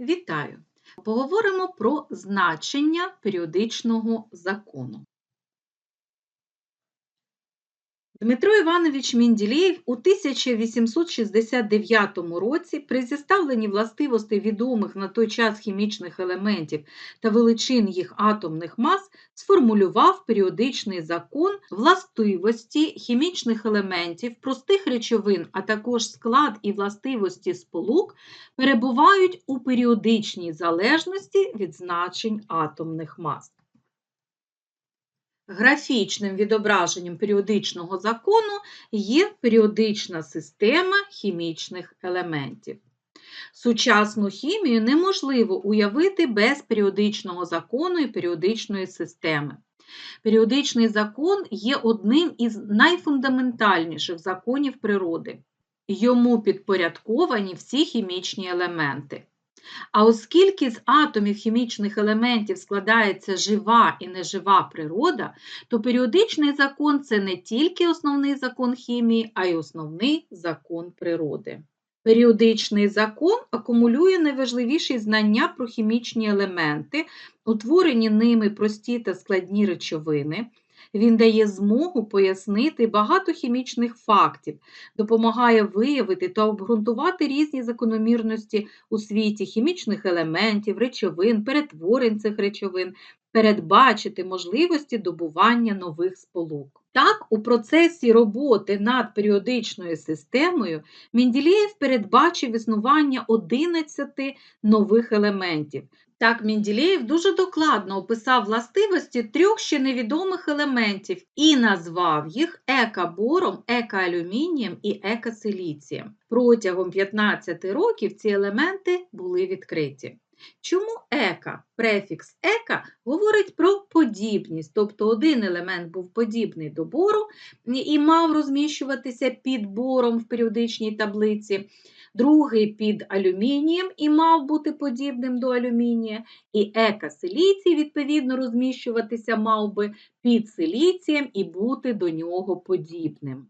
Вітаю! Поговоримо про значення періодичного закону. Дмитро Іванович Мінділєєв у 1869 році при зіставленні властивостей відомих на той час хімічних елементів та величин їх атомних мас сформулював періодичний закон властивості хімічних елементів, простих речовин, а також склад і властивості сполук перебувають у періодичній залежності від значень атомних мас. Графічним відображенням періодичного закону є періодична система хімічних елементів. Сучасну хімію неможливо уявити без періодичного закону і періодичної системи. Періодичний закон є одним із найфундаментальніших законів природи. Йому підпорядковані всі хімічні елементи. А оскільки з атомів хімічних елементів складається жива і нежива природа, то періодичний закон це не тільки основний закон хімії, а й основний закон природи. Періодичний закон акумулює найважливіші знання про хімічні елементи, утворені ними прості та складні речовини. Він дає змогу пояснити багато хімічних фактів, допомагає виявити та обґрунтувати різні закономірності у світі хімічних елементів, речовин, перетворень цих речовин, передбачити можливості добування нових сполук. Так, у процесі роботи над періодичною системою Менділєєв передбачив існування 11 нових елементів. Так, Менділєєв дуже докладно описав властивості трьох ще невідомих елементів і назвав їх екабором, екоалюмінієм і екосиліцієм. Протягом 15 років ці елементи були відкриті. Чому ека? Префікс ека говорить про подібність, тобто один елемент був подібний до бору і мав розміщуватися під бором в періодичній таблиці, другий під алюмінієм і мав бути подібним до алюмінія, і екасиліцій, відповідно, розміщуватися мав би під силіцієм і бути до нього подібним.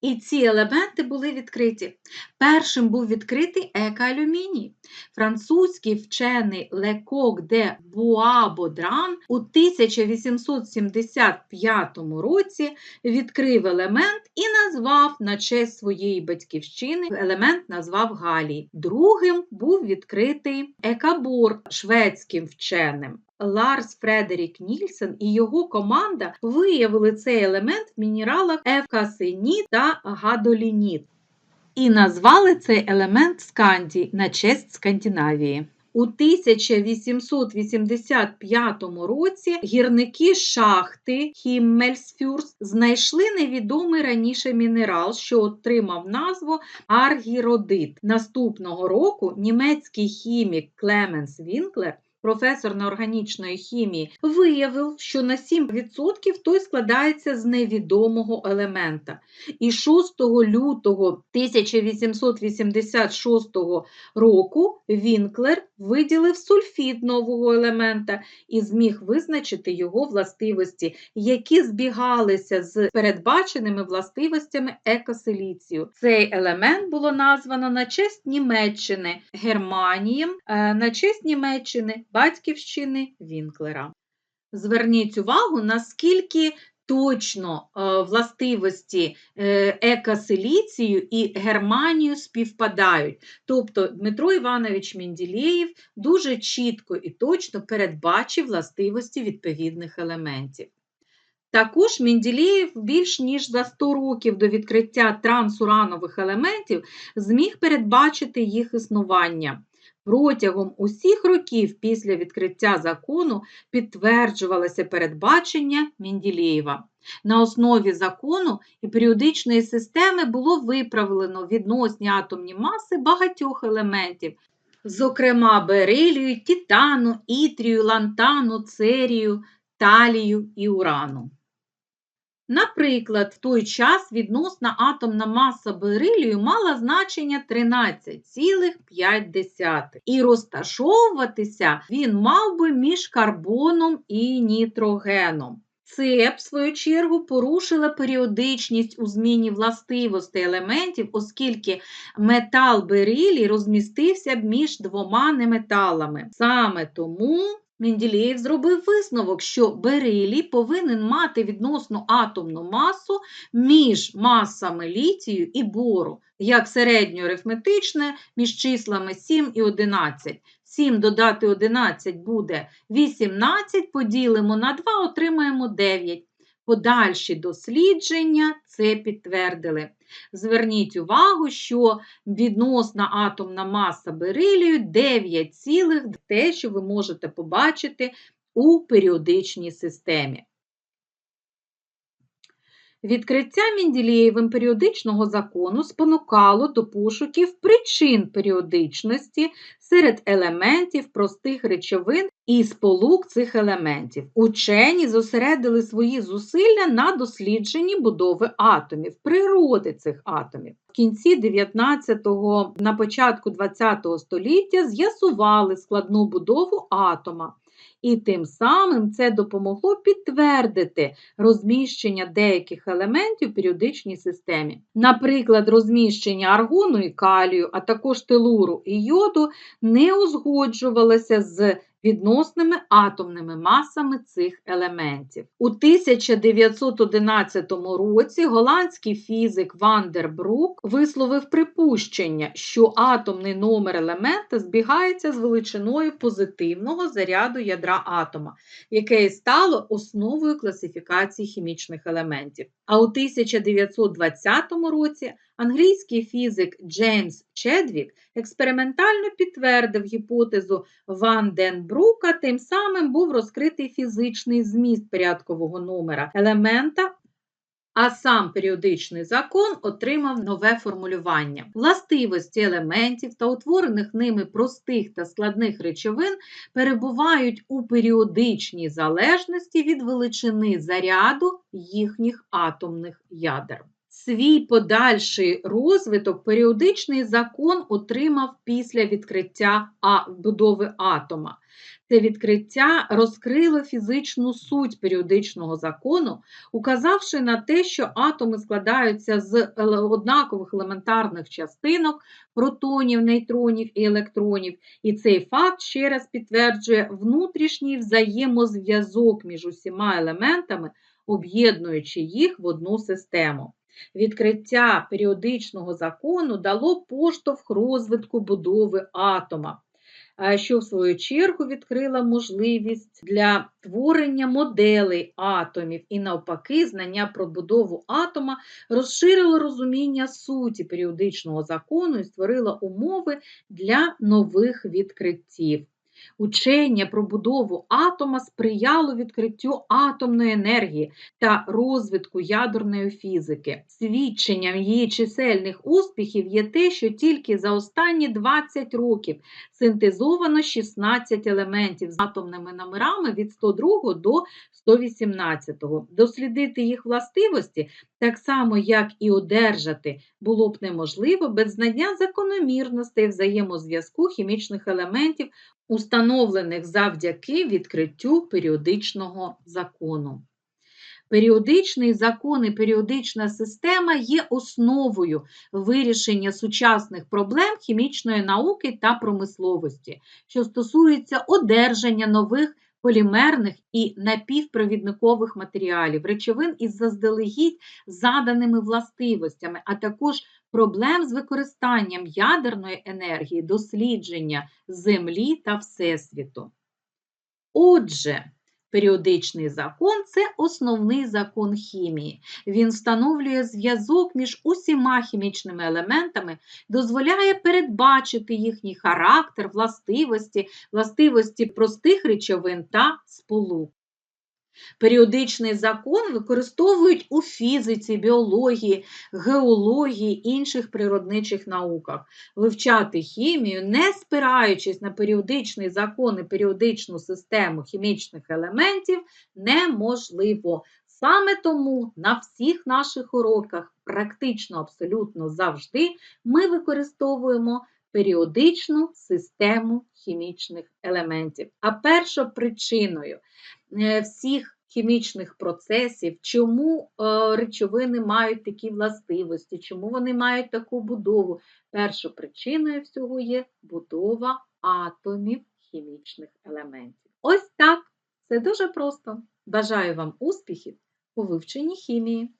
І ці елементи були відкриті. Першим був відкритий екоалюміній. Французький вчений Лекок де Буабодран у 1875 році відкрив елемент і назвав на честь своєї батьківщини елемент назвав Галій. Другим був відкритий екабор шведським вченим. Ларс Фредерік Нільсен і його команда виявили цей елемент в мінералах евкасиніт та гадолініт і назвали цей елемент Скандій на честь Скандинавії. У 1885 році гірники шахти Хіммельсфюрс знайшли невідомий раніше мінерал, що отримав назву аргіродит. Наступного року німецький хімік Клеменс Вінклер професор неорганічної хімії, виявив, що на 7% той складається з невідомого елемента. І 6 лютого 1886 року Вінклер виділив сульфід нового елемента і зміг визначити його властивості, які збігалися з передбаченими властивостями екосиліцію. Цей елемент було названо на честь Німеччини Германієм, е, на честь Німеччини батьківщини Вінклера. Зверніть увагу, наскільки точно е, властивості е, екосиліцію і Германію співпадають. Тобто Дмитро Іванович Менділєєв дуже чітко і точно передбачив властивості відповідних елементів. Також Менділєєв більш ніж за 100 років до відкриття трансуранових елементів зміг передбачити їх існування. Протягом усіх років після відкриття закону підтверджувалося передбачення Менділєєва. На основі закону і періодичної системи було виправлено відносні атомні маси багатьох елементів, зокрема берилію, титану, ітрію, лантану, церію, талію і урану. Наприклад, в той час відносна атомна маса берилію мала значення 13,5 і розташовуватися він мав би між карбоном і нітрогеном. Це, в свою чергу, порушило періодичність у зміні властивостей елементів, оскільки метал берилій розмістився б між двома неметалами. Саме тому Менделєєв зробив висновок, що берилій повинен мати відносну атомну масу між масами літію і бору, як середньоарифметичне між числами 7 і 11. 7 додати 11 буде 18, поділимо на 2, отримаємо 9. Подальші дослідження це підтвердили. Зверніть увагу, що відносна атомна маса берилію 9, те, що ви можете побачити у періодичній системі. Відкриття Менделєєвим періодичного закону спонукало до пошуків причин періодичності серед елементів простих речовин і сполук цих елементів. Учені зосередили свої зусилля на дослідженні будови атомів, природи цих атомів. В кінці 19-го, на початку 20-го століття з'ясували складну будову атома. І тим самим це допомогло підтвердити розміщення деяких елементів в періодичній системі. Наприклад, розміщення аргону і калію, а також телуру і йоду не узгоджувалося з відносними атомними масами цих елементів. У 1911 році голландський фізик Вандер Брук висловив припущення, що атомний номер елемента збігається з величиною позитивного заряду ядра атома, яке і стало основою класифікації хімічних елементів. А у 1920 році англійський фізик Джеймс Чедвік експериментально підтвердив гіпотезу Ван Ден Брука, тим самим був розкритий фізичний зміст порядкового номера елемента. А сам періодичний закон отримав нове формулювання. Властивості елементів та утворених ними простих та складних речовин перебувають у періодичній залежності від величини заряду їхніх атомних ядер. Свій подальший розвиток періодичний закон отримав після відкриття будови атома. Це відкриття розкрило фізичну суть періодичного закону, указавши на те, що атоми складаються з однакових елементарних частинок, протонів, нейтронів і електронів. І цей факт ще раз підтверджує внутрішній взаємозв'язок між усіма елементами, об'єднуючи їх в одну систему. Відкриття періодичного закону дало поштовх розвитку будови атома, що в свою чергу відкрила можливість для творення моделей атомів і, навпаки, знання про будову атома розширило розуміння суті періодичного закону і створило умови для нових відкриттів. Учення про будову атома сприяло відкриттю атомної енергії та розвитку ядерної фізики. Свідченням її чисельних успіхів є те, що тільки за останні 20 років синтезовано 16 елементів з атомними номерами від 102 до 118. Дослідити їх властивості, так само як і одержати, було б неможливо без знання закономірностей взаємозв'язку хімічних елементів установлених завдяки відкриттю періодичного закону. Періодичний закон і періодична система є основою вирішення сучасних проблем хімічної науки та промисловості, що стосується одержання нових полімерних і напівпровідникових матеріалів, речовин із заздалегідь заданими властивостями, а також проблем з використанням ядерної енергії, дослідження Землі та Всесвіту. Отже, Періодичний закон це основний закон хімії. Він встановлює зв'язок між усіма хімічними елементами, дозволяє передбачити їхній характер, властивості, властивості простих речовин та сполук. Періодичний закон використовують у фізиці, біології, геології інших природничих науках. Вивчати хімію, не спираючись на періодичний закон і періодичну систему хімічних елементів, неможливо. Саме тому на всіх наших уроках, практично абсолютно завжди, ми використовуємо періодичну систему хімічних елементів. А першою причиною Е, всіх хімічних процесів, чому е, речовини мають такі властивості, чому вони мають таку будову. Першою причиною всього є будова атомів хімічних елементів. Ось так. Це дуже просто. Бажаю вам успіхів у вивченні хімії.